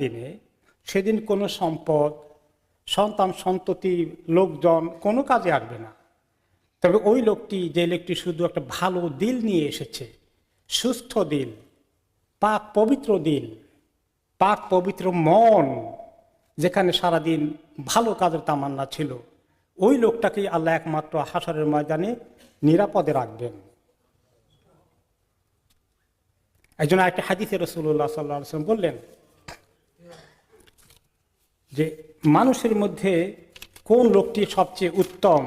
দিনে সেদিন কোনো সম্পদ, সন্তান, সন্ততি, লোকজন কোনো কাজে আসবে না। তবে ওই লোকটি যে লোকটি শুধু একটা ভালো দিল নিয়ে এসেছে, সুস্থ দিল, পাক পবিত্র দিল, পাক পবিত্র মন, যেখানে সারাদিন ভালো কাজের তামান্না ছিল, ওই লোকটাকেই আল্লাহ একমাত্র হাসারের ময়দানে নিরাপদে রাখবেন। একজন একটা হাদিসে রসুল্লাহ সাল্লাম বললেন যে মানুষের মধ্যে কোন লোকটি সবচেয়ে উত্তম?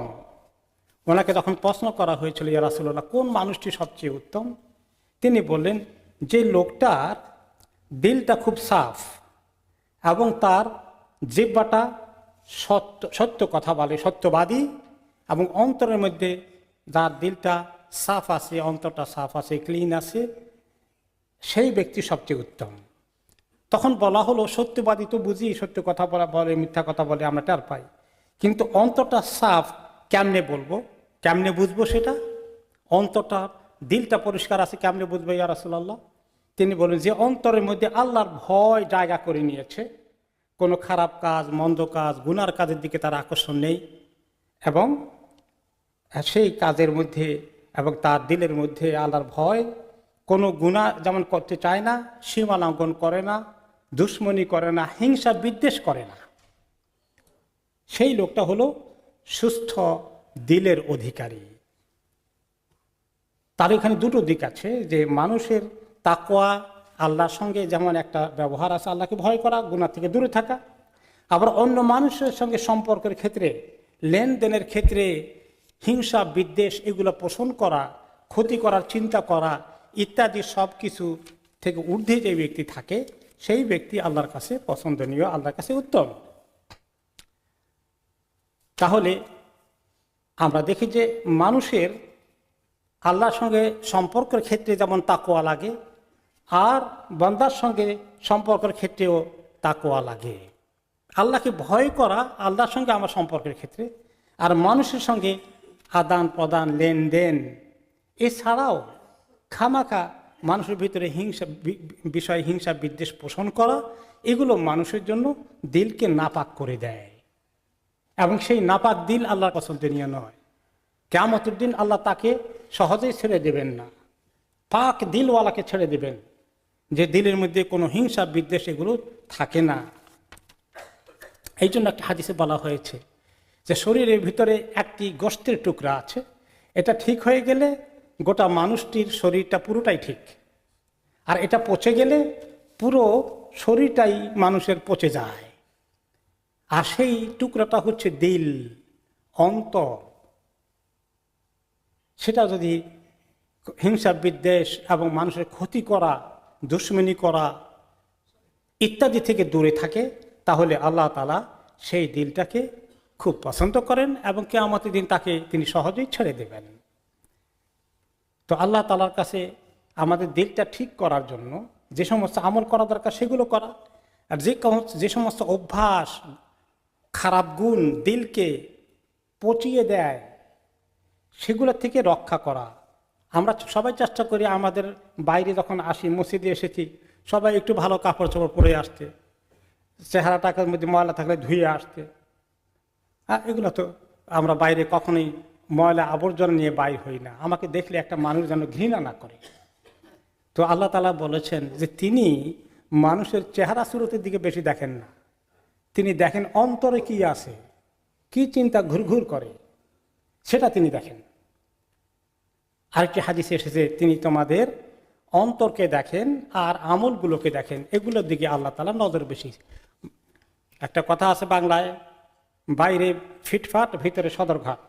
ওনাকে যখন প্রশ্ন করা হয়েছিল, ইয়া রাসুল্লাহ কোন মানুষটি সবচেয়ে উত্তম? তিনি বললেন, যে লোকটার দিলটা খুব সাফ এবং তার জিব্বাটা সত্য সত্য কথা বলে, সত্যবাদী এবং অন্তরের মধ্যে যার দিলটা সাফ আছে, অন্তরটা সাফ আছে, ক্লিন আছে, সেই ব্যক্তি সবচেয়ে উত্তম। তখন বলা হলো, সত্যবাদী তো বুঝি, সত্য কথা বলা বলে, মিথ্যা কথা বলে আমরা টের পাই। কিন্তু অন্তরটা সাফ কেমনে বলব? কেমনে বুঝব সেটা? অন্তরটা, দিলটা পরিষ্কার আছে, কেমনে বুঝব ইয়া রাসুল্লাহ তিনি বলেন যে, অন্তরের মধ্যে আল্লাহর ভয় জায়গা করে নিয়েছে। কোনো খারাপ কাজ, মন্দ কাজ, গুনার কাজের দিকে তার আকর্ষণ নেই এবং সেই কাজের মধ্যে এবং তার দিলের মধ্যে আল্লাহর ভয়, কোনো গুণা যেমন করতে চায় না, সীমা লঙ্ঘন করে না দুশ্মনী করে না, হিংসা বিদ্বেষ করে না। সেই লোকটা হলো সুস্থ দিলের অধিকারী। তার এখানে দুটো দিক আছে, যে মানুষের তাকোয়া আল্লাহর সঙ্গে যেমন একটা ব্যবহার আছে, আল্লাহকে ভয় করা গুণা থেকে দূরে থাকা। আবার অন্য মানুষের সঙ্গে সম্পর্কের ক্ষেত্রে, লেনদেনের ক্ষেত্রে হিংসা, বিদ্বেষ এগুলো পোষণ করা, ক্ষতি করার চিন্তা করা ইত্যাদি সব কিছু থেকে ঊর্ধ্বে যে ব্যক্তি থাকে সেই ব্যক্তি আল্লাহর কাছে পছন্দনীয়, আল্লাহর কাছে উত্তম। তাহলে আমরা দেখি যে মানুষের আল্লাহর সঙ্গে সম্পর্কের ক্ষেত্রে যেমন তাকোয়া লাগে, আর বন্দার সঙ্গে সম্পর্কের ক্ষেত্রেও তাকোয়া লাগে। আল্লাহকে ভয় করা আল্লাহর সঙ্গে আমার সম্পর্কের ক্ষেত্রে, আর মানুষের সঙ্গে আদান প্রদান লেনদেন, এছাড়াও খামাখা মানুষের ভিতরে হিংসা বিষয় হিংসা, বিদ্বেষ পোষণ করা, এগুলো মানুষের জন্য দিলকে নাপাক করে দেয়। এবং সেই নাপাক দিল আল্লাহর পছন্দনীয় নয় কেমতের দিন আল্লাহ তাকে সহজেই ছেড়ে দেবেন না। পাক দিলওয়ালাকে ছেড়ে দেবেন। যে দিলের মধ্যে কোনো হিংসা, বিদ্বেষ এগুলো থাকে না। এই জন্য একটা হাদিসে বলা হয়েছে যে শরীরের ভিতরে একটি গোষ্ঠের টুকরা আছে। এটা ঠিক হয়ে গেলে গোটা মানুষটির শরীরটা পুরোটাই ঠিক। আর এটা পচে গেলে পুরো শরীরটাই মানুষের পচে যায়। আর সেই টুকরাটা হচ্ছে দিল, অন্তর। সেটা যদি হিংসা বিদ্বেষ এবং মানুষের ক্ষতি করা, দুশ্মনী করা ইত্যাদি থেকে দূরে থাকে, তাহলে আল্লাহ তালা সেই দিলটাকে খুব পছন্দ করেন এবং কে কেয়ামতের দিন তাকে তিনি সহজেই ছেড়ে দেবেন। তো আল্লাহ তালার কাছে আমাদের দিলটা ঠিক করার জন্য যে সমস্ত আমল করা দরকার সেগুলো করা। আর যে যে সমস্ত অভ্যাস, খারাপ গুণ দিলকে পচিয়ে দেয়, সেগুলো থেকে রক্ষা করা। আমরা সবাই চেষ্টা করি আমাদের বাইরে যখন আসি, মসজিদে এসেছি, সবাই একটু ভালো কাপড় চোপড় পরে আসতে চেহারা টাকার মধ্যে ময়লা থাকলে ধুয়ে আসতে। হ্যাঁ এগুলো তো আমরা বাইরে কখনোই ময়লা আবর্জনা নিয়ে বাইর হই না। আমাকে দেখলে একটা মানুষ যেন ঘৃণা না করে। তো আল্লাহ তালা বলেছেন যে তিনি মানুষের চেহারা সুরতের দিকে বেশি দেখেন না। তিনি দেখেন অন্তরে কি আছে, কি চিন্তা ঘুরঘুর করে, সেটা তিনি দেখেন। আরেকটি হাদিসে এসেছে, তিনি তোমাদের অন্তরকে দেখেন আর আমলগুলোকে দেখেন। এগুলোর দিকে আল্লাহ তালা নজর বেশি। একটা কথা আছে বাংলায়, বাইরে ফিটফাট, ভিতরে সদরঘাট।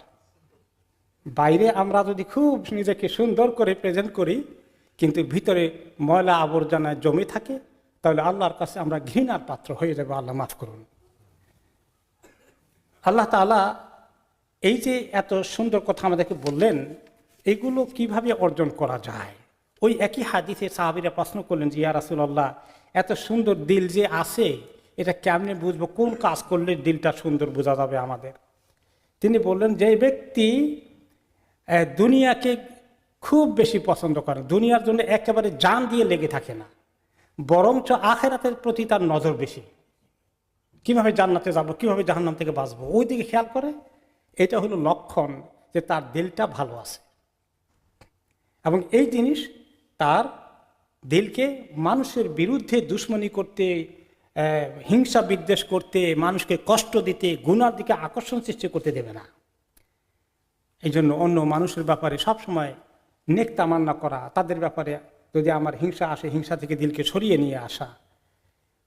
বাইরে আমরা যদি খুব নিজেকে সুন্দর করে প্রেজেন্ট করি, কিন্তু ভিতরে ময়লা আবর্জনায় জমে থাকে, তাহলে আল্লাহর কাছে আমরা ঘৃণার পাত্র হয়ে যাব। আল্লাহ মাফ করুন। আল্লাহ তালা এই যে এত সুন্দর কথা আমাদেরকে বললেন, এগুলো কীভাবে অর্জন করা যায়? ওই একই হাদিসে সাহাবিরা প্রশ্ন করলেন যে, ইয়া রাসুল্লাহ এত সুন্দর দিল যে আছে, এটা কেমনে বুঝব? কোন কাজ করলে দিলটা সুন্দর বোঝা যাবে আমাদের? তিনি বললেন, যে ব্যক্তি দুনিয়াকে খুব বেশি পছন্দ করে। দুনিয়ার জন্য একেবারে জান দিয়ে লেগে থাকে না। বরঞ্চ আখেরাতের প্রতি তার নজর বেশি। কীভাবে জান্নাতে যাব, কীভাবে জাহান্নাম থেকে বাঁচবো, ওই দিকে খেয়াল করে। এটা হলো লক্ষণ যে তার দিলটা ভালো আছে। এবং এই জিনিস তার দিলকে মানুষের বিরুদ্ধে দুশ্মনী করতে হিংসা বিদ্বেষ করতে, মানুষকে কষ্ট দিতে, গুনার দিকে আকর্ষণ সৃষ্টি করতে দেবে না। এই জন্য অন্য মানুষের ব্যাপারে সবসময় নেক তামান্না করা তাদের ব্যাপারে যদি আমার হিংসা আসে হিংসা থেকে দিলকে সরিয়ে নিয়ে আসা।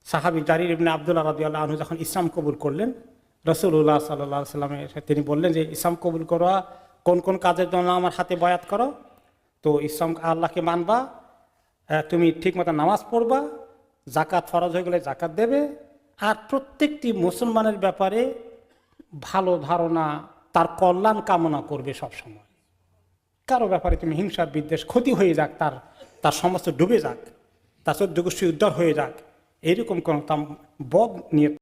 সাহাবি জারির ইবনে আবদুল্লাহ রাদিয়াল্লাহু আনহু যখন ইসলাম কবুল করলেন রসুল্লাহ সাল্লাহ সাল্লামের তিনি বললেন যে ইসলাম কবুল করা কোন কোন কাজের জন্য আমার হাতে বয়াত করো? তো ইসলাম আল্লাহকে মানবা আহ, তুমি ঠিক মতো নামাজ পড়বা জাকাত ফরজ হয়ে গেলে জাকাত দেবে আর প্রত্যেকটি মুসলমানের ব্যাপারে ভালো ধারণা তার কল্যাণ কামনা করবে সব সময়। কারও ব্যাপারে তুমি হিংসা বিদ্বেষ ক্ষতি হয়ে যাক, তার তার সমস্ত ডুবে যাক, তার চোদ্দ গোষ্ঠী উদ্ধার হয়ে যাক, এরকম কোনো বদ নিয়ে